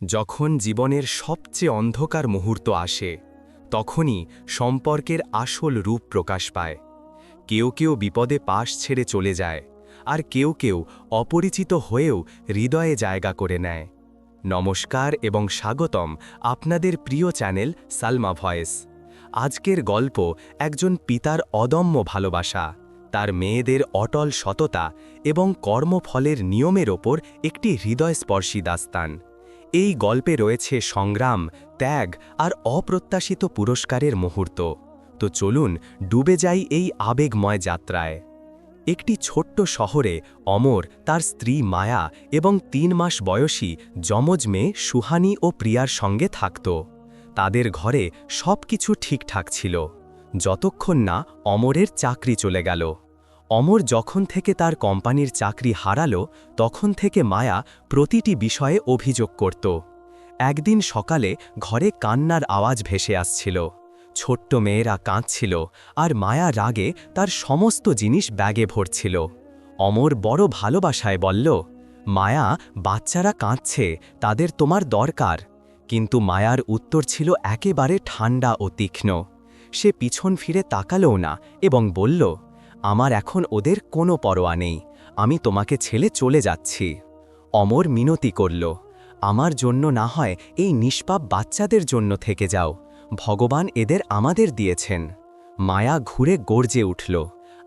যখন জীবনের সবচেয়ে অন্ধকার মুহূর্ত আসে, তখনই সম্পর্কের আসল রূপ প্রকাশ পায়। কেউ কেউ বিপদে পাশ ছেড়ে চলে যায়, আর কেউ কেউ অপরিচিত হয়েও হৃদয়ে জায়গা করে নেয়। নমস্কার এবং স্বাগতম আপনাদের প্রিয় চ্যানেল সালমা ভয়েস। আজকের গল্প একজন পিতার অদম্য ভালোবাসা, তার মেয়েদের অটল সততা এবং কর্মফলের নিয়মের ওপর একটি হৃদয়স্পর্শী দাস্তান। এই গল্পে রয়েছে সংগ্রাম, ত্যাগ আর অপ্রত্যাশিত পুরস্কারের মুহূর্ত। তো চলুন ডুবে যাই এই আবেগময় যাত্রায়। একটি ছোট্ট শহরে অমর, তার স্ত্রী মায়া এবং তিন মাস বয়সী যমজ মেয়ে সুহানি ও প্রিয়ার সঙ্গে থাকত। তাদের ঘরে সব কিছু ঠিকঠাক ছিল। যতক্ষণ না অমরের চাকরি চলে গেল। অমর যখন থেকে তার কোম্পানির চাকরি হারালো, তখন থেকে মায়া প্রতিটি বিষয়ে অভিযোগ করত। একদিন সকালে ঘরে কান্নার আওয়াজ ভেসে আসছিল। ছোট্ট মেয়েরা কাঁদছিল আর মায়া রাগে তার সমস্ত জিনিস ব্যাগে ভরছিল। অমর বড় ভালোবাসায় বলল, মায়া, বাচ্চারা কাঁদছে, তাদের তোমার দরকার। কিন্তু মায়ার উত্তর ছিল একেবারে ঠান্ডা ও তীক্ষ্ণ। সে পিছন ফিরে তাকালও না এবং বলল আমার এখন ওদের কোনো পরোয়া নেই। আমি তোমাকে ছেলে চলে যাচ্ছি। অমর মিনতি করল, আমার জন্য না হয় এই নিষ্পাপ বাচ্চাদের জন্য থেকে যাও। ভগবান এদের আমাদের দিয়েছেন। মায়া ঘুরে গর্জে উঠল,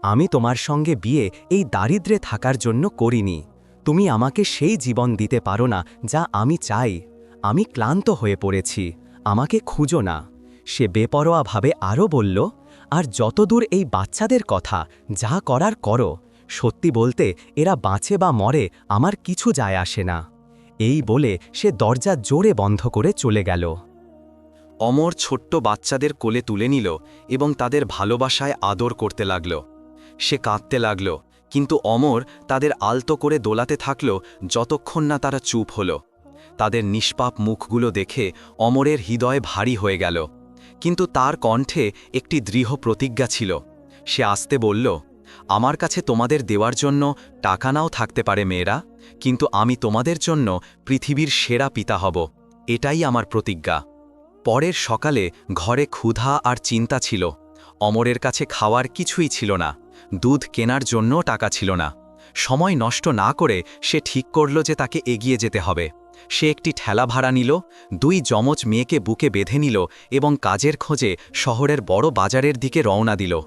আমি তোমার সঙ্গে বিয়ে এই দারিদ্রে থাকার জন্য করিনি। তুমি আমাকে সেই জীবন দিতে পারো না যা আমি চাই। আমি ক্লান্ত হয়ে পড়েছি। আমাকে খুঁজো না। সে বেপরোয়াভাবে আরও বলল আর যতদূর এই বাচ্চাদের কথা যা করার করো, সত্যি বলতে এরা বাঁচে বা মরে আমার কিছু যায় আসে না। এই বলে সে দরজা জোরে বন্ধ করে চলে গেল। অমর ছোট্ট বাচ্চাদের কোলে তুলে নিল এবং তাদের ভালোবাসায় আদর করতে লাগল। সে কাঁদতে লাগল, কিন্তু অমর তাদের আলতো করে দোলাতে থাকল যতক্ষণ না তারা চুপ হল। তাদের নিষ্পাপ মুখগুলো দেখে অমরের হৃদয় ভারী হয়ে গেল। কিন্তু তার কণ্ঠে একটি দৃঢ় প্রতিজ্ঞা ছিল। সে আসতে বলল, আমার কাছে তোমাদের দেওয়ার জন্য টাকা নাও থাকতে পারে মেয়েরা, কিন্তু আমি তোমাদের জন্য পৃথিবীর সেরা পিতা হব। এটাই আমার প্রতিজ্ঞা। পরের সকালে ঘরে ক্ষুধা আর চিন্তা ছিল। অমরের কাছে খাওয়ার কিছুই ছিল না, দুধ কেনার জন্য টাকা ছিল না। সময় নষ্ট না করে সে ঠিক করল যে তাকে এগিয়ে যেতে হবে। সে একটি ঠেলা ভাড়া নিল, দুই যমজ মেয়েকে বুকে বেঁধে নিল এবং কাজের খোঁজে শহরের বড় বাজারের দিকে রওনা দিল।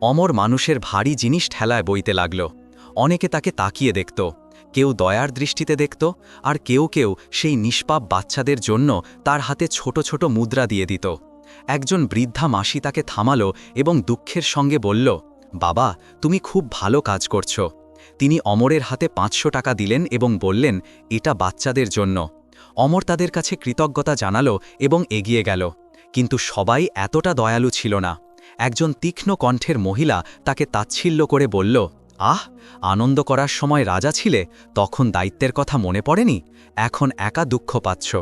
অমর মানুষের ভারী জিনিস ঠেলায় বইতে লাগল। অনেকে তাকে তাকিয়ে দেখত। কেউ দয়ার দৃষ্টিতে দেখত আর কেউ কেউ সেই নিষ্পাপ বাচ্চাদের জন্য তার হাতে ছোট ছোট মুদ্রা দিয়ে দিত। একজন বৃদ্ধা মাসি তাকে থামালো এবং দুঃখের সঙ্গে বলল, বাবা, তুমি খুব ভালো কাজ করছ। তিনি অমরের হাতে পাঁচশো টাকা দিলেন এবং বললেন, এটা বাচ্চাদের জন্য। অমর তাদের কাছে কৃতজ্ঞতা জানালো এবং এগিয়ে গেল। কিন্তু সবাই এতটা দয়ালু ছিল না। একজন তীক্ষ্ণ কণ্ঠের মহিলা তাকে তাচ্ছিল্য করে বলল, আহ, আনন্দ করার সময় রাজা ছিলে, তখন দায়িত্বের কথা মনে পড়েনি? এখন একা দুঃখ পাচ্ছ।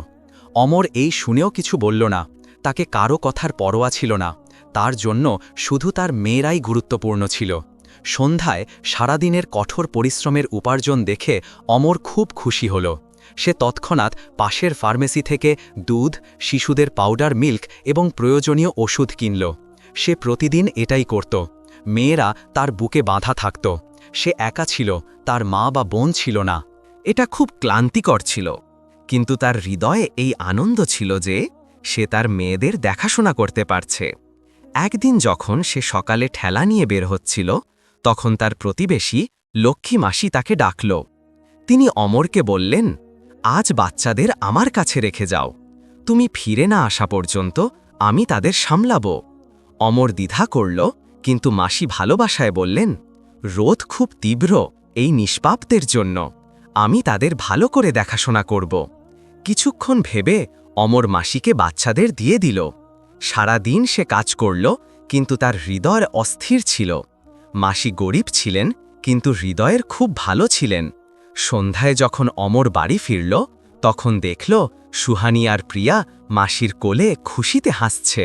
অমর এই শুনেও কিছু বলল না। তাকে কারও কথার পরোয়া ছিল না। তার জন্য শুধু তার মেয়েরাই গুরুত্বপূর্ণ ছিল। সন্ধ্যায় সারাদিনের কঠোর পরিশ্রমের উপার্জন দেখে অমর খুব খুশি হল। সে তৎক্ষণাৎ পাশের ফার্মেসি থেকে দুধ, শিশুদের পাউডার মিল্ক এবং প্রয়োজনীয় ওষুধ কিনল। সে প্রতিদিন এটাই করত। মেয়েরা তার বুকে বাঁধা থাকত। সে একা ছিল, তার মা বা বোন ছিল না। এটা খুব ক্লান্তিকর ছিল। কিন্তু তার হৃদয়ে এই আনন্দ ছিল যে সে তার মেয়েদের দেখাশোনা করতে পারছে। একদিন যখন সে সকালে ঠেলা নিয়ে বের হচ্ছিল তখন তার প্রতিবেশী লক্ষ্মী মাসি তাকে ডাকল। তিনি অমরকে বললেন, আজ বাচ্চাদের আমার কাছে রেখে যাও। তুমি ফিরে না আসা পর্যন্ত আমি তাদের সামলাব। অমর দ্বিধা করল, কিন্তু মাসি ভালোবাসায় বললেন রোধ খুব তীব্র এই নিষ্পাপদের জন্য। আমি তাদের ভালো করে দেখাশোনা করব। কিছুক্ষণ ভেবে অমর মাসিকে বাচ্চাদের দিয়ে দিল। সারা দিন সে কাজ করল, কিন্তু তার হৃদয় অস্থির ছিল। মাসি গরিব ছিলেন, কিন্তু হৃদয়ের খুব ভালো ছিলেন। সন্ধ্যায় যখন অমর বাড়ি ফিরল, তখন দেখল সুহানি আর প্রিয়া মাসির কোলে খুশিতে হাসছে।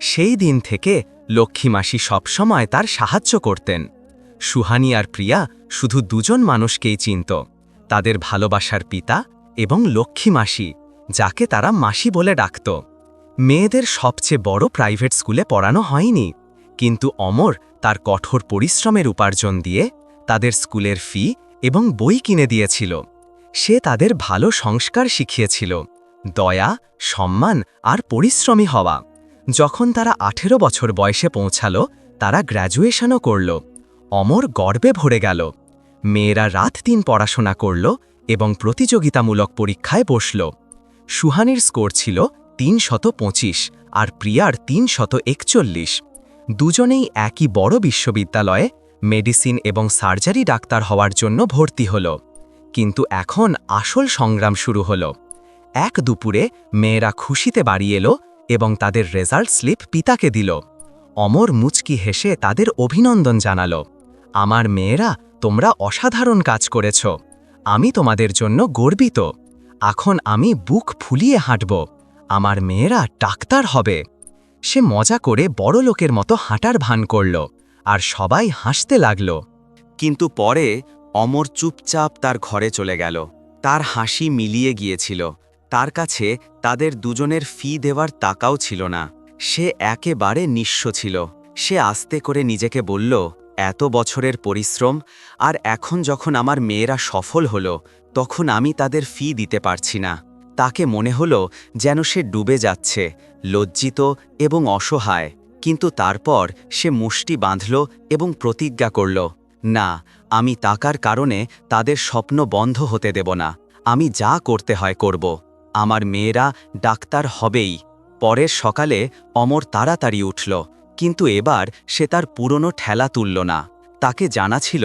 সেই দিন থেকে লক্ষ্মী মাসি সবসময় তার সাহায্য করতেন। সুহানি আর প্রিয়া শুধু দুজন মানুষকেই চিনত, তাদের ভালোবাসার পিতা এবং লক্ষ্মী মাসি, যাকে তারা মাসি বলে ডাকত। মেয়েদের সবচেয়ে বড় প্রাইভেট স্কুলে পড়ানো হয়নি, কিন্তু অমর তার কঠোর পরিশ্রমের উপার্জন দিয়ে তাদের স্কুলের ফি এবং বই কিনে দিয়েছিল। সে তাদের ভালো সংস্কার শিখিয়েছিল, দয়া, সম্মান আর পরিশ্রমী হওয়া। যখন তারা আঠেরো বছর বয়সে পৌঁছাল, তারা গ্র্যাজুয়েশনও করল। অমর গর্বে ভরে গেল। মেয়েরা রাত দিন পড়াশোনা করল এবং প্রতিযোগিতামূলক পরীক্ষায় বসল। সুহানির স্কোর ছিল তিন আর প্রিয়ার তিন দুজনেই একই বড় বিশ্ববিদ্যালয়ে মেডিসিন এবং সার্জারি ডাক্তার হওয়ার জন্য ভর্তি হল। কিন্তু এখন আসল সংগ্রাম শুরু হল। এক দুপুরে মেয়েরা খুশিতে বাড়ি এলো এবং তাদের রেজাল্ট স্লিপ পিতাকে দিল। অমর মুচকি হেসে তাদের অভিনন্দন জানাল। আমার মেয়েরা, তোমরা অসাধারণ কাজ করেছ। আমি তোমাদের জন্য গর্বিত। এখন আমি বুক ফুলিয়ে হাঁটব। আমার মেয়েরা ডাক্তার হবে। সে মজা করে বড় লোকের মতো হাঁটার ভান করল আর সবাই হাসতে লাগল। কিন্তু পরে অমর চুপচাপ তার ঘরে চলে গেল। তার হাসি মিলিয়ে গিয়েছিল। তার কাছে তাদের দুজনের ফি দেওয়ার টাকাও ছিল না। সে একেবারে নিঃস্ব ছিল। সে আস্তে করে নিজেকে বলল, এত বছরের পরিশ্রম, আর এখন যখন আমার মেয়েরা সফল হলো, তখন আমি তাদের ফি দিতে পারছি না। তাকে মনে হলো যেন সে ডুবে যাচ্ছে, লজ্জিত এবং অসহায়। কিন্তু তারপর সে মুষ্টি বাঁধল এবং প্রতিজ্ঞা করল, না, আমি টাকার কারণে তাদের স্বপ্ন বন্ধ হতে দেব না। আমি যা করতে হয় করব। আমার মেয়েরা ডাক্তার হবেই। পরের সকালে অমর তাড়াতাড়ি উঠল, কিন্তু এবার সে তার পুরনো ঠেলা তুলল না। তাকে জানা ছিল,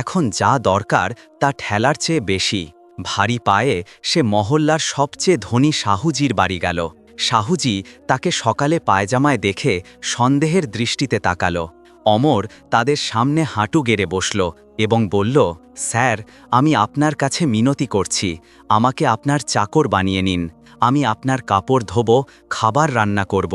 এখন যা দরকার তা ঠেলার চেয়ে বেশি। ভারী পায়ে সে মহল্লার সবচেয়ে ধনী শাহুজির বাড়ি গেল। শাহুজি তাকে সকালে পায়জামায় দেখে সন্দেহের দৃষ্টিতে তাকাল। অমর তাদের সামনে হাঁটু গেড়ে বসল এবং বলল, স্যার, আমি আপনার কাছে মিনতি করছি। আমাকে আপনার চাকর বানিয়ে নিন। আমি আপনার কাপড় ধোব, খাবার রান্না করব,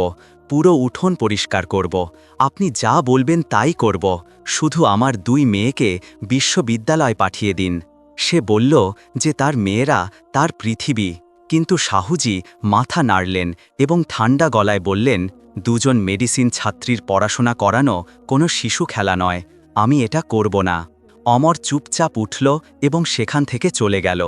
পুরো উঠোন পরিষ্কার করব। আপনি যা বলবেন তাই করব। শুধু আমার দুই মেয়েকে বিশ্ববিদ্যালয় পাঠিয়ে দিন। সে বলল যে তার মেয়েরা তার পৃথিবী। কিন্তু শাহুজি মাথা নাড়লেন এবং ঠান্ডা গলায় বললেন, দুজন মেডিসিন ছাত্রীর পড়াশোনা করানো কোনো শিশু খেলা নয়, আমি এটা করব না। অমর চুপচাপ উঠল এবং সেখান থেকে চলে গেল।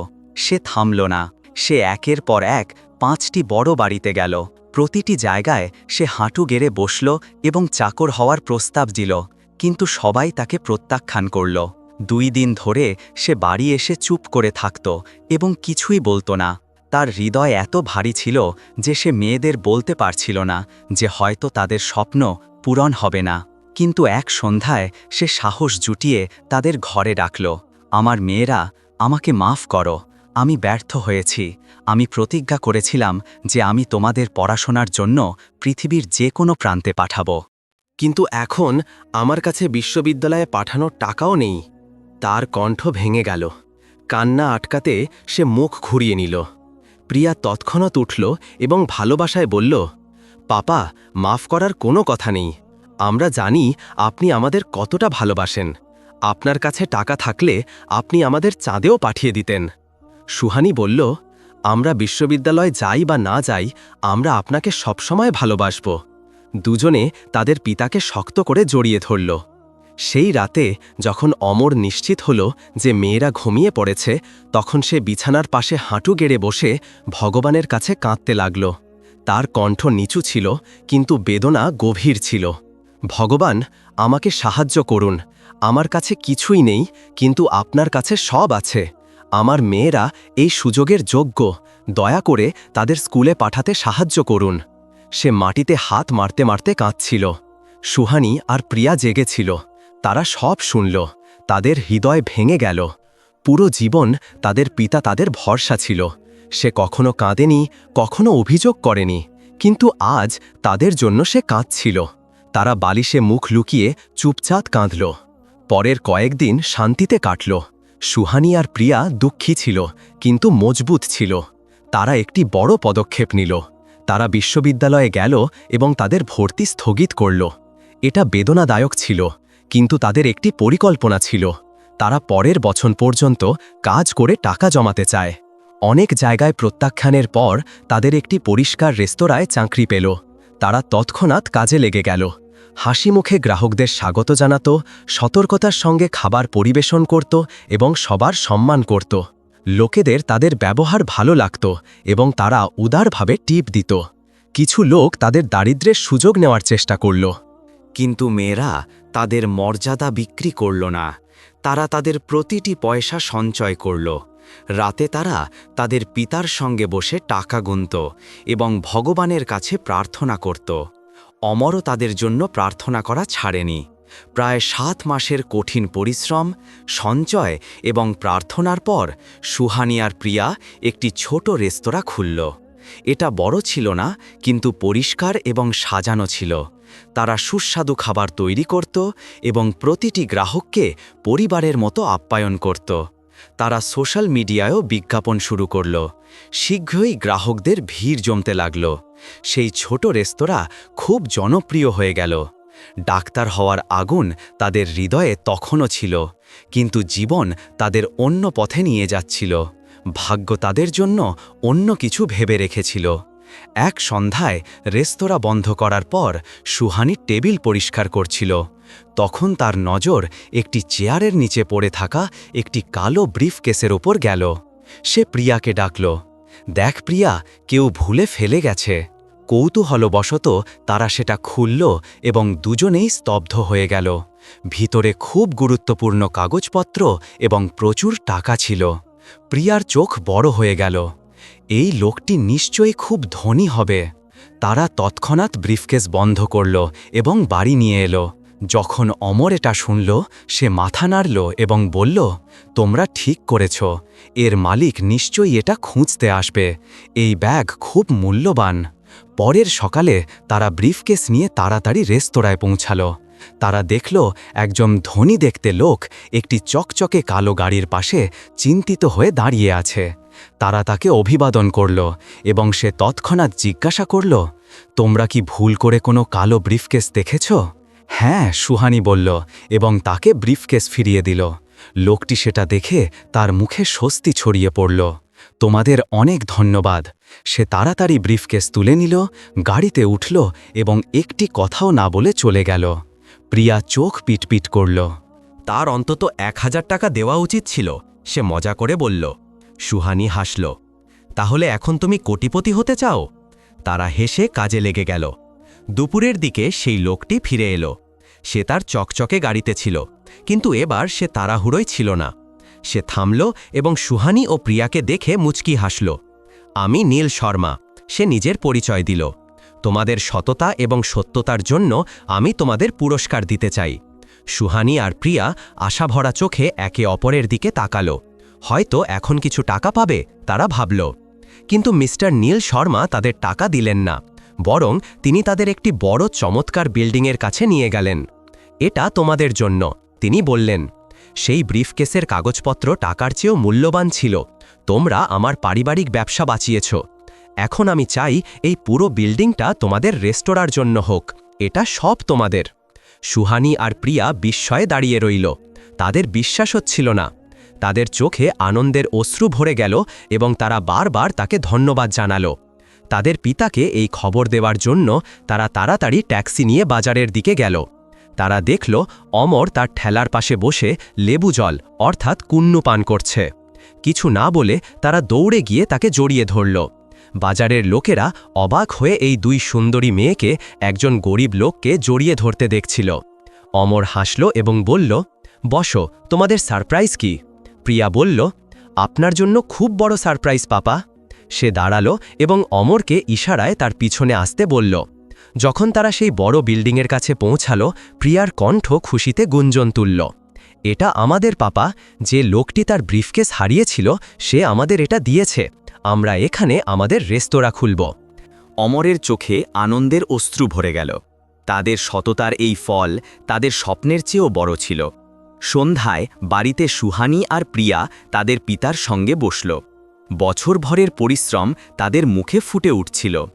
সে থামল না। সে একের পর এক পাঁচটি বড় বাড়িতে গেল। প্রতিটি জায়গায় সে হাঁটু গেড়ে বসল এবং চাকর হওয়ার প্রস্তাব দিল, কিন্তু সবাই তাকে প্রত্যাখ্যান করল। দুই দিন ধরে সে বাড়ি এসে চুপ করে থাকত এবং কিছুই বলতো না। তার হৃদয় এত ভারী ছিল যে সে মেয়েদের বলতে পারছিল না যে হয়তো তাদের স্বপ্ন পূরণ হবে না। কিন্তু এক সন্ধ্যায় সে সাহস জুটিয়ে তাদের ঘরে ডাকল, আমার মেয়েরা, আমাকে মাফ করো, আমি ব্যর্থ হয়েছি। আমি প্রতিজ্ঞা করেছিলাম যে আমি তোমাদের পড়াশোনার জন্য পৃথিবীর যে কোনো প্রান্তে পাঠাবো। কিন্তু এখন আমার কাছে বিশ্ববিদ্যালয়ে পাঠানোর টাকাও নেই। তার কণ্ঠ ভেঙে গেল। কান্না আটকাতে সে মুখ ঘুরিয়ে নিল। প্রিয়া তৎক্ষণাৎ উঠল এবং ভালোবাসায় বলল, পাপা, মাফ করার কোনো কথা নেই। আমরা জানি আপনি আমাদের কতটা ভালোবাসেন। আপনার কাছে টাকা থাকলে আপনি আমাদের চাঁদেও পাঠিয়ে দিতেন। সুহানি বলল, আমরা বিশ্ববিদ্যালয় যাই বা না যাই, আমরা আপনাকে সবসময় ভালোবাসব। দুজনে তাদের পিতাকে শক্ত করে জড়িয়ে ধরল। সেই রাতে যখন অমর নিশ্চিত হল যে মেয়েরা ঘুমিয়ে পড়েছে, তখন সে বিছানার পাশে হাঁটু গেড়ে বসে ভগবানের কাছে কাঁদতে লাগল। তার কণ্ঠ নিচু ছিল, কিন্তু বেদনা গভীর ছিল। ভগবান, আমাকে সাহায্য করুন। আমার কাছে কিছুই নেই, কিন্তু আপনার কাছে সব আছে। আমার মেয়েরা এই সুযোগের যোগ্য। দয়া করে তাদের স্কুলে পাঠাতে সাহায্য করুন। সে মাটিতে হাত মারতে মারতে কাঁদছিল। সুহানি আর প্রিয়া জেগেছিল। তারা সব শুনল, তাদের হৃদয় ভেঙে গেল। পুরো জীবন তাদের পিতা তাদের ভরসা ছিল। সে কখনো কাঁদেনি, কখনো অভিযোগ করেনি, কিন্তু আজ তাদের জন্য সে কাঁদছিল। তারা বালিশে মুখ লুকিয়ে চুপচাপ কাঁদল। পরের কয়েকদিন শান্তিতে কাটল। সুহানি আর প্রিয়া দুঃখী ছিল, কিন্তু মজবুত ছিল। তারা একটি বড় পদক্ষেপ নিল। তারা বিশ্ববিদ্যালয়ে গেল এবং তাদের ভর্তি স্থগিত করল। এটা বেদনাদায়ক ছিল। কিন্তু তাদের একটি পরিকল্পনা ছিল। তারা পরের বছর পর্যন্ত কাজ করে টাকা জমাতে চায়। অনেক জায়গায় প্রত্যাখ্যানের পর তাদের একটি পরিষ্কার রেস্তোরাঁয় চাকরি পেল। তারা তৎক্ষণাৎ কাজে লেগে গেল। হাসি মুখে গ্রাহকদের স্বাগত জানাত, সতর্কতার সঙ্গে খাবার পরিবেশন করত এবং সবার সম্মান করত। লোকেদের তাদের ব্যবহার ভালো লাগত এবং তারা উদারভাবে টিপ দিত। কিছু লোক তাদের দারিদ্র্যের সুযোগ নেওয়ার চেষ্টা করল। কিন্তু মেয়েরা তাদের মর্যাদা বিক্রি করল না। তারা তাদের প্রতিটি পয়সা সঞ্চয় করল। রাতে তারা তাদের পিতার সঙ্গে বসে টাকা গুনত এবং ভগবানের কাছে প্রার্থনা করত। অমরও তাদের জন্য প্রার্থনা করা ছাড়েনি। প্রায় সাত মাসের কঠিন পরিশ্রম, সঞ্চয় এবং প্রার্থনার পর সুহানিয়ার প্রিয়া একটি ছোট রেস্তোরাঁ খুলল। এটা বড় ছিল না, কিন্তু পরিষ্কার এবং সাজানো ছিল। তারা সুস্বাদু খাবার তৈরি করত এবং প্রতিটি গ্রাহককে পরিবারের মতো আপ্যায়ন করত। তারা সোশ্যাল মিডিয়ায়ও বিজ্ঞাপন শুরু করল। শীঘ্রই গ্রাহকদের ভিড় জমতে লাগল। সেই ছোট রেস্তোরাঁ খুব জনপ্রিয় হয়ে গেল। ডাক্তার হওয়ার আগুন তাদের হৃদয়ে তখনও ছিল, কিন্তু জীবন তাদের অন্য পথে নিয়ে যাচ্ছিল। ভাগ্য তাদের জন্য অন্য কিছু ভেবে রেখেছিল। এক সন্ধ্যায় রেস্তোরাঁ বন্ধ করার পর সুহানি টেবিল পরিষ্কার করছিল। তখন তার নজর একটি চেয়ারের নিচে পড়ে থাকা একটি কালো ব্রিফ কেসের ওপর গেল। সে প্রিয়াকে ডাকল, দেখ প্রিয়া, কেউ ভুলে ফেলে গেছে। কৌতূহলবশত তারা সেটা খুলল এবং দুজনেই স্তব্ধ হয়ে গেল। ভিতরে খুব গুরুত্বপূর্ণ কাগজপত্র এবং প্রচুর টাকা ছিল। প্রিয়ার চোখ বড় হয়ে গেল। এই লোকটি নিশ্চয়ই খুব ধনী হবে। তারা তৎক্ষণাৎ ব্রিফকেস বন্ধ করল এবং বাড়ি নিয়ে এলো। যখন অমর এটা শুনল, সে মাথা নাড়ল এবং বলল, তোমরা ঠিক করেছ। এর মালিক নিশ্চয়ই এটা খুঁজতে আসবে। এই ব্যাগ খুব মূল্যবান। পরের সকালে তারা ব্রিফকেস নিয়ে তাড়াতাড়ি রেস্তোরাঁয় পৌঁছালো। তারা দেখল, একজন ধনী দেখতে লোক একটি চকচকে কালো গাড়ির পাশে চিন্তিত হয়ে দাঁড়িয়ে আছে। তারা তাকে অভিবাদন করল এবং সে তৎক্ষণাৎ জিজ্ঞাসা করল, তোমরা কি ভুল করে কোনো কালো ব্রিফকেস দেখেছ? হ্যাঁ সুহানি বলল এবং তাকে ব্রিফকেস ফিরিয়ে দিল। লোকটি সেটা দেখে তার মুখে স্বস্তি ছড়িয়ে পড়ল। তোমাদের অনেক ধন্যবাদ। সে তাড়াতাড়ি ব্রিফকেস তুলে নিল, গাড়িতে উঠল এবং একটি কথাও না বলে চলে গেল। প্রিয়া চোখ পিটপিট করল। তার অন্তত এক হাজার টাকা দেওয়া উচিত ছিল, সে মজা করে বলল। সুহানি হাসল, তাহলে এখন তুমি কোটিপতি হতে চাও? তারা হেসে কাজে লেগে গেল। দুপুরের দিকে সেই লোকটি ফিরে এলো। সে তার চকচকে গাড়িতে ছিল, কিন্তু এবার সে তাড়াহুড়োই ছিল না। সে থামল এবং সুহানি ও প্রিয়াকে দেখে মুচকি হাসল, আমি নীল শর্মা, সে নিজের পরিচয় দিল। তোমাদের সততা এবং সত্যতার জন্য আমি তোমাদের পুরস্কার দিতে চাই। সুহানি আর প্রিয়া আশাভরা চোখে একে অপরের দিকে তাকালো। হয়তো এখন কিছু টাকা পাবে, তারা ভাবল। কিন্তু মিস্টার নীল শর্মা তাদের টাকা দিলেন না, বরং তিনি তাদের একটি বড় চমৎকার বিল্ডিংয়ের কাছে নিয়ে গেলেন। এটা তোমাদের জন্য, তিনি বললেন। সেই ব্রিফকেসের কাগজপত্র টাকার চেয়েও মূল্যবান ছিল, তোমরা আমার পারিবারিক ব্যবসা বাঁচিয়েছ। এখন আমি চাই এই পুরো বিল্ডিংটা তোমাদের রেস্তোরাঁর জন্য হোক, এটা সব তোমাদের। সুহানি আর প্রিয়া বিস্ময়ে দাঁড়িয়ে রইল, তাদের বিশ্বাস হচ্ছিল না। তাদের চোখে আনন্দের অশ্রু ভরে গেল এবং তারা বারবার তাকে ধন্যবাদ জানালো। তাদের পিতাকে এই খবর দেওয়ার জন্য তারা তাড়াতাড়ি ট্যাক্সি নিয়ে বাজারের দিকে গেল। তারা দেখল অমর তার ঠেলার পাশে বসে লেবু জল, অর্থাৎ কুন্নু পান করছে। কিছু না বলে তারা দৌড়ে গিয়ে তাকে জড়িয়ে ধরল। বাজারের লোকেরা অবাক হয়ে এই দুই সুন্দরী মেয়েকে একজন গরিব লোককে জড়িয়ে ধরতে দেখছিল। অমর হাসল এবং বলল, বসো, তোমাদের সারপ্রাইজ কি? প্রিয়া বলল, আপনার জন্য খুব বড় সারপ্রাইজ, পাপা। সে দাঁড়াল এবং অমরকে ইশারায় তার পিছনে আসতে বলল। যখন তারা সেই বড় বিল্ডিংয়ের কাছে পৌঁছালো, প্রিয়ার কণ্ঠ খুশিতে গুঞ্জন তুলল, এটা আমাদের, পাপা। যে লোকটি তার ব্রিফকেস হারিয়েছিল, সে আমাদের এটা দিয়েছে। আমরা এখানে আমাদের রেস্তোরাঁ খুলব। অমরের চোখে আনন্দের অশ্রু ভরে গেল। তাদের সততার এই ফল তাদের স্বপ্নের চেয়েও বড় ছিল। সন্ধ্যায় বাড়িতে সুহানি আর প্রিয়া তাদের পিতার সঙ্গে বসল। বছরভরের পরিশ্রম তাদের মুখে ফুটে উঠছিল।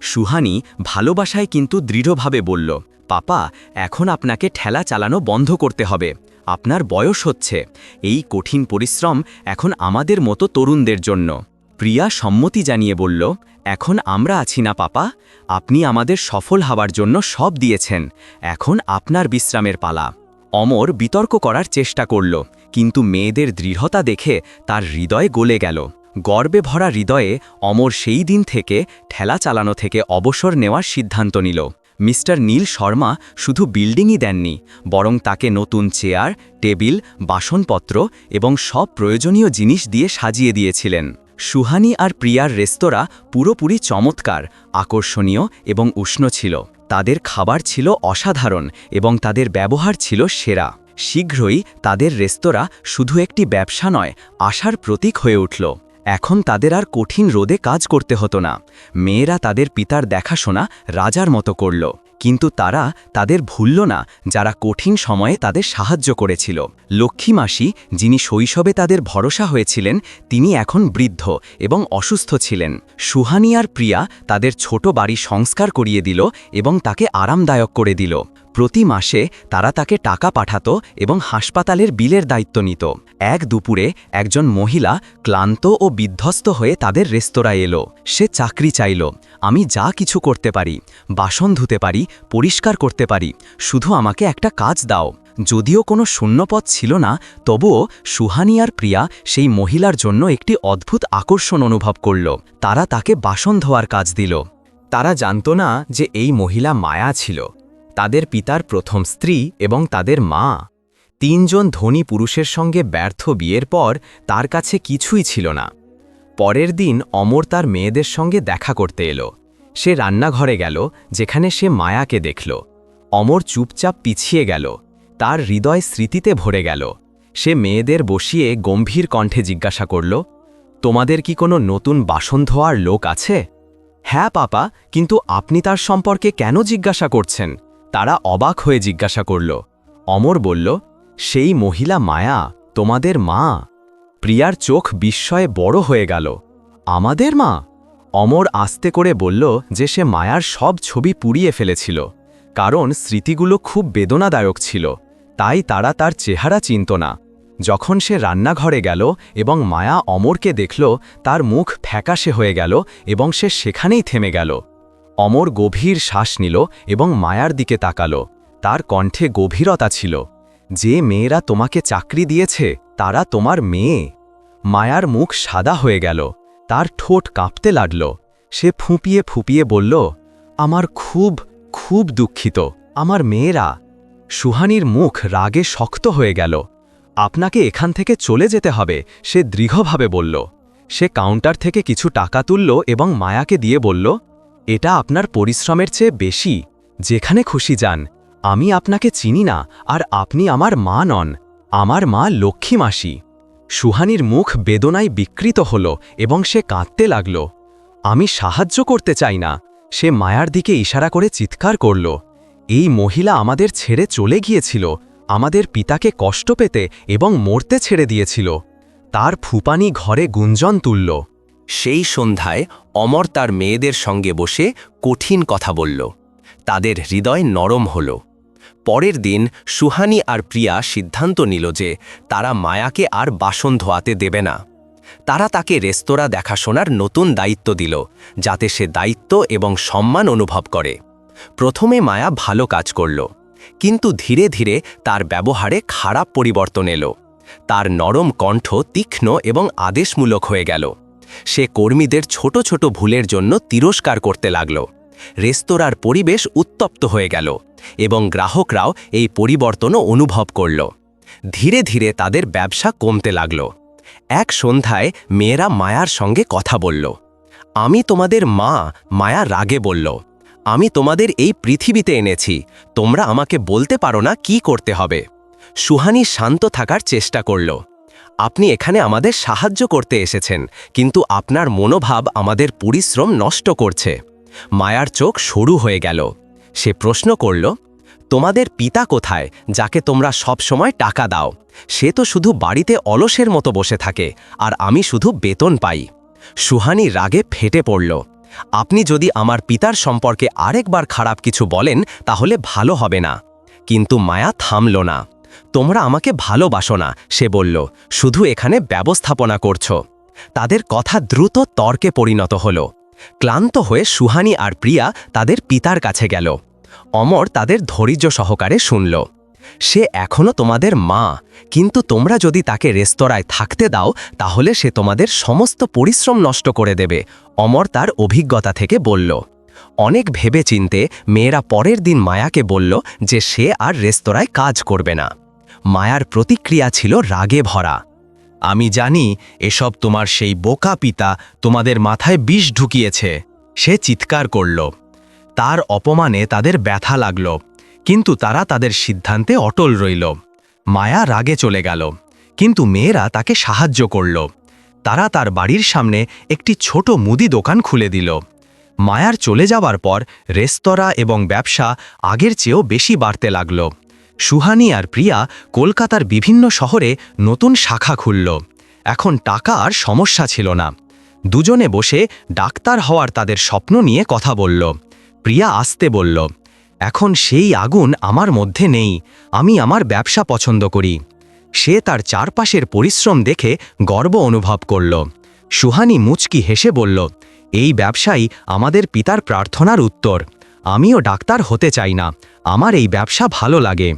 সুহানি ভালোবাসায় কিন্তু দৃঢ়ভাবে বলল, পাপা, এখন আপনাকে ঠেলা চালানো বন্ধ করতে হবে। আপনার বয়স হচ্ছে। এই কঠিন পরিশ্রম এখন আমাদের মতো তরুণদের জন্য। প্রিয়া সম্মতি জানিয়ে বলল, এখন আমরা আছি না, পাপা। আপনি আমাদের সফল হওয়ার জন্য সব দিয়েছেন। এখন আপনার বিশ্রামের পালা। অমর বিতর্ক করার চেষ্টা করল, কিন্তু মেয়েদের দৃঢ়তা দেখে তার হৃদয় গলে গেল। গর্বে ভরা হৃদয়ে অমর সেই দিন থেকে ঠেলা চালানো থেকে অবসর নেওয়ার সিদ্ধান্ত নিল। মিস্টার নীল শর্মা শুধু বিল্ডিংই দেননি, বরং তাকে নতুন চেয়ার, টেবিল, বাসনপত্র এবং সব প্রয়োজনীয় জিনিস দিয়ে সাজিয়ে দিয়েছিলেন। সুহানি আর প্রিয়ার রেস্তোরাঁ পুরোপুরি চমৎকার, আকর্ষণীয় এবং উষ্ণ ছিল। তাদের খাবার ছিল অসাধারণ এবং তাদের ব্যবহার ছিল সেরা। শীঘ্রই তাদের রেস্তোরাঁ শুধু একটি ব্যবসা নয়, আশার প্রতীক হয়ে উঠল। এখন তাদের আর কঠিন রোদে কাজ করতে হতো না। মেয়েরা তাদের পিতার দেখাশোনা রাজার মতো করল। কিন্তু তারা তাদের ভুলল না, যারা কঠিন সময়ে তাদের সাহায্য করেছিল। লক্ষ্মী মাসি যিনি শৈশবে তাদের ভরসা হয়েছিলেন, তিনি এখন বৃদ্ধ এবং অসুস্থ ছিলেন। সুহানি আর প্রিয়া তাদের ছোট বাড়ি সংস্কার করিয়ে দিল এবং তাকে আরামদায়ক করে দিল। প্রতি মাসে তারা তাকে টাকা পাঠাত এবং হাসপাতালের বিলের দায়িত্ব নিত। এক দুপুরে একজন মহিলা ক্লান্ত ও বিধ্বস্ত হয়ে তাদের রেস্তোরাঁয় এলো। সে চাকরি চাইল। আমি যা কিছু করতে পারি, বাসন ধুতে পারি, পরিষ্কার করতে পারি, শুধু আমাকে একটা কাজ দাও। যদিও কোনো শূন্যপথ ছিল না, তবুও সুহানি আর প্রিয়া সেই মহিলার জন্য একটি অদ্ভুত আকর্ষণ অনুভব করল। তারা তাকে বাসন ধোয়ার কাজ দিল। তারা জানত না যে এই মহিলা মায়া ছিল। তাদের পিতার প্রথম স্ত্রী এবং তাদের মা। তিনজন ধনী পুরুষের সঙ্গে ব্যর্থ বিয়ের পর তার কাছে কিছুই ছিল না। পরের দিন অমর তার মেয়েদের সঙ্গে দেখা করতে এলো। সে রান্নাঘরে গেল, যেখানে সে মায়াকে দেখল। অমর চুপচাপ পিছিয়ে গেল। তার হৃদয় স্মৃতিতে ভরে গেল। সে মেয়েদের বসিয়ে গম্ভীর কণ্ঠে জিজ্ঞাসা করল, তোমাদের কি কোনো নতুন বাসন ধোয়ার লোক আছে? হ্যাঁ পাপা, কিন্তু আপনি তার সম্পর্কে কেন জিজ্ঞাসা করছেন? তারা অবাক হয়ে জিজ্ঞাসা করল, অমর বলল, সেই মহিলা মায়া, তোমাদের মা? প্রিয়ার চোখ বিস্ময়ে বড় হয়ে গেল, আমাদের মা? অমর আস্তে করে বলল যে সে মায়ার সব ছবি পুড়িয়ে ফেলেছিল, কারণ স্মৃতিগুলো খুব বেদনাদায়ক ছিল, তাই তারা তার চেহারা চিনত না। যখন সে রান্নাঘরে গেল এবং মায়া অমরকে দেখল, তার মুখ ফ্যাকাশে হয়ে গেল এবং সে সেখানেই থেমে গেল। অমর গভীর শ্বাস নিল এবং মায়ার দিকে তাকাল। তার কণ্ঠে গভীরতা ছিল। যে মেয়েরা তোমাকে চাকরি দিয়েছে, তারা তোমার মেয়ে। মায়ার মুখ সাদা হয়ে গেল। তার ঠোঁট কাঁপতে লাগল। সে ফুঁপিয়ে ফুঁপিয়ে বলল, আমার খুব খুব দুঃখিত। আমার মেয়েরা। সুহানির মুখ রাগে শক্ত হয়ে গেল। আপনাকে এখান থেকে চলে যেতে হবে, সে দৃঢ়ভাবে বলল। সে কাউন্টার থেকে কিছু টাকা তুলল এবং মায়াকে দিয়ে বলল এটা আপনার পরিশ্রমের চেয়ে বেশি। যেখানে খুশি যান। আমি আপনাকে চিনি না, আর আপনি আমার মা নন। আমার মা লক্ষ্মী মাসি। সুহানির মুখ বেদনায় বিকৃত হল এবং সে কাঁদতে লাগল। আমি সাহায্য করতে চাই না। সে মায়ার দিকে ইশারা করে চিৎকার করল। এই মহিলা আমাদের ছেড়ে চলে গিয়েছিল। আমাদের পিতাকে কষ্ট পেতে এবং মরতে ছেড়ে দিয়েছিল। তার ফুপানি ঘরে গুঞ্জন তুলল। সেই সন্ধ্যায় অমর তার মেয়েদের সঙ্গে বসে কঠিন কথা বলল। তাদের হৃদয় নরম হল। পরের দিন সুহানি আর প্রিয়া সিদ্ধান্ত নিল যে তারা মায়াকে আর বাসন ধোয়াতে দেবে না। তারা তাকে রেস্তোরাঁ দেখাশোনার নতুন দায়িত্ব দিল, যাতে সে দায়িত্ব এবং সম্মান অনুভব করে। প্রথমে মায়া ভালো কাজ করল, কিন্তু ধীরে ধীরে তার ব্যবহারে খারাপ পরিবর্তন এলো। তার নরম কণ্ঠ তীক্ষ্ণ এবং আদেশমূলক হয়ে গেল। সে কর্মীদের ছোট ছোট ভুলের জন্য তিরস্কার করতে লাগল। রেস্তোরাঁর পরিবেশ উত্তপ্ত হয়ে গেল এবং গ্রাহকরাও এই পরিবর্তনও অনুভব করল। ধীরে ধীরে তাদের ব্যবসা কমতে লাগল। এক সন্ধ্যায় মেয়েরা মায়ার সঙ্গে কথা বলল। আমি তোমাদের মা, মায়া রাগে বলল। আমি তোমাদের এই পৃথিবীতে এনেছি। তোমরা আমাকে বলতে পারো না কি করতে হবে। সুহানি শান্ত থাকার চেষ্টা করল। আপনি এখানে আমাদের সাহায্য করতে এসেছেন, কিন্তু আপনার মনোভাব আমাদের পরিশ্রম নষ্ট করছে। মায়ার চোখ সরু হয়ে গেল। সে প্রশ্ন করল, তোমাদের পিতা কোথায়, যাকে তোমরা সব সময় টাকা দাও? সে তো শুধু বাড়িতে অলসের মতো বসে থাকে, আর আমি শুধু বেতন পাই। সুহানি রাগে ফেটে পড়ল। আপনি যদি আমার পিতার সম্পর্কে আরেকবার খারাপ কিছু বলেন, তাহলে ভালো হবে না। কিন্তু মায়া থামল না। তোমরা আমাকে ভালোবাসো না, সে বলল। শুধু এখানে ব্যবস্থাপনা করছ। তাদের কথা দ্রুত তর্কে পরিণত হল। ক্লান্ত হয়ে সুহানি আর প্রিয়া তাদের পিতার কাছে গেল। অমর তাদের ধৈর্য সহকারে শুনল। সে এখনও তোমাদের মা, কিন্তু তোমরা যদি তাকে রেস্তোরাঁয় থাকতে দাও, তাহলে সে তোমাদের সমস্ত পরিশ্রম নষ্ট করে দেবে, অমর তার অভিজ্ঞতা থেকে বলল। অনেক ভেবে চিনতে মেয়েরা পরের দিন মায়াকে বলল যে সে আর রেস্তোরাঁয় কাজ করবে না। মায়ার প্রতিক্রিয়া ছিল রাগে ভরা। আমি জানি এসব তোমার সেই বোকা পিতা তোমাদের মাথায় বিষ ঢুকিয়েছে, সে চিৎকার করল। তার অপমানে তাদের ব্যথা লাগল, কিন্তু তারা তাদের সিদ্ধান্তে অটল রইল। মায়া রাগে চলে গেল, কিন্তু মেয়েরা তাকে সাহায্য করল। তারা তার বাড়ির সামনে একটি ছোট মুদি দোকান খুলে দিল। মায়ার চলে যাবার পর রেস্তোরাঁ এবং ব্যবসা আগের চেয়েও বেশি বাড়তে লাগল। সুহানি আর প্রিয়া কলকাতার বিভিন্ন শহরে নতুন শাখা খুলল। এখন টাকা আর সমস্যা ছিল না। দুজনে বসে ডাক্তার হওয়ার তাদের স্বপ্ন নিয়ে কথা বলল। প্রিয়া আসতে বলল, এখন সেই আগুন আমার মধ্যে নেই। আমি আমার ব্যবসা পছন্দ করি। সে তার চারপাশের পরিশ্রম দেখে গর্ব অনুভব করল। সুহানি মুচকি হেসে বলল এই ব্যবসাই আমাদের পিতার প্রার্থনার উত্তর। আমিও ডাক্তার হতে চাই না। আমার এই ব্যবসা ভালো লাগে।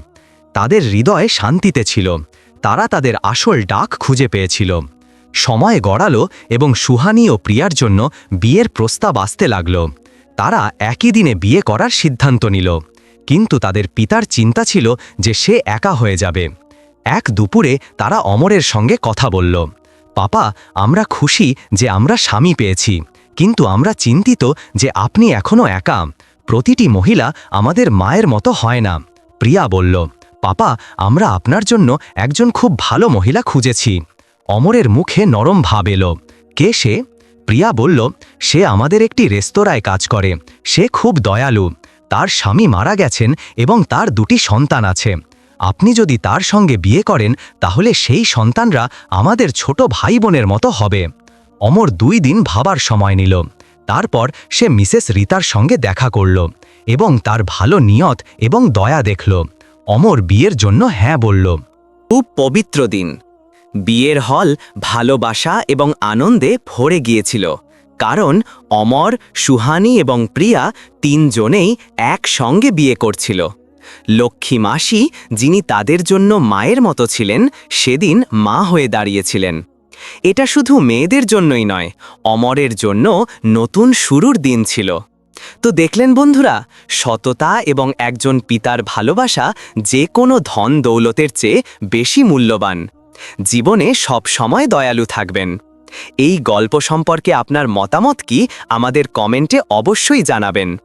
তাদের হৃদয়ে শান্তিতে ছিল। তারা তাদের আসল ডাক খুঁজে পেয়েছিল। সময় গড়ালো এবং সুহানি ও প্রিয়ার জন্য বিয়ের প্রস্তাব আসতে লাগল। তারা একই দিনে বিয়ে করার সিদ্ধান্ত নিল। কিন্তু তাদের পিতার চিন্তা ছিল যে সে একা হয়ে যাবে। এক দুপুরে তারা অমরের সঙ্গে কথা বলল। পাপা, আমরা খুশি যে আমরা স্বামী পেয়েছি। কিন্তু আমরা চিন্তিত যে আপনি এখনও একা। প্রতিটি মহিলা আমাদের মায়ের মতো হয় না। প্রিয়া বলল, পাপা, আমরা আপনার জন্য একজন খুব ভালো মহিলা খুঁজেছি। অমরের মুখে নরম ভাব এলো। কে সে? প্রিয়া বলল, সে আমাদের একটি রেস্তোরাঁয় কাজ করে। সে খুব দয়ালু। তার স্বামী মারা গেছেন এবং তার দুটি সন্তান আছে। আপনি যদি তার সঙ্গে বিয়ে করেন, তাহলে সেই সন্তানরা আমাদের ছোট ভাই বোনের মতো হবে। অমর দুই দিন ভাবার সময় নিল। তারপর সে মিসেস রিতার সঙ্গে দেখা করল এবং তার ভালো নিয়ত এবং দয়া দেখল। অমর বিয়ের জন্য হ্যাঁ বলল। খুব পবিত্র দিন। বিয়ের হল ভালোবাসা এবং আনন্দে ভরে গিয়েছিল। কারণ অমর, সুহানি এবং প্রিয়া তিনজনেই একসঙ্গে বিয়ে করছিল। লক্ষ্মী মাসি, যিনি তাদের জন্য মায়ের মতো ছিলেন, সেদিন মা হয়ে দাঁড়িয়েছিলেন। এটা শুধু মেয়েদের জন্যই নয়, অমরের জন্য নতুন শুরুর দিন ছিল। তো দেখলেন বন্ধুরা, সততা এবং একজন পিতার ভালোবাসা যে কোনো ধন দৌলতের চেয়ে বেশি মূল্যবান। জীবনে সব সময় দয়ালু থাকবেন। এই গল্প সম্পর্কে আপনার মতামত কি, আমাদের কমেন্টে অবশ্যই জানাবেন।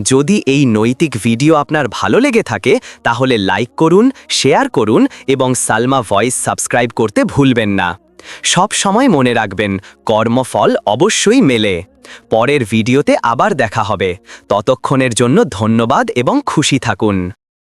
যদি এই নৈতিক ভিডিও আপনার ভালো লেগে থাকে, তাহলে লাইক করুন, শেয়ার করুন এবং সালমা ভয়েস সাবস্ক্রাইব করতে ভুলবেন না। সব সময় মনে রাখবেন, কর্মফল অবশ্যই মেলে। পরের ভিডিওতে আবার দেখা হবে। ততক্ষণের জন্য ধন্যবাদ এবং খুশি থাকুন।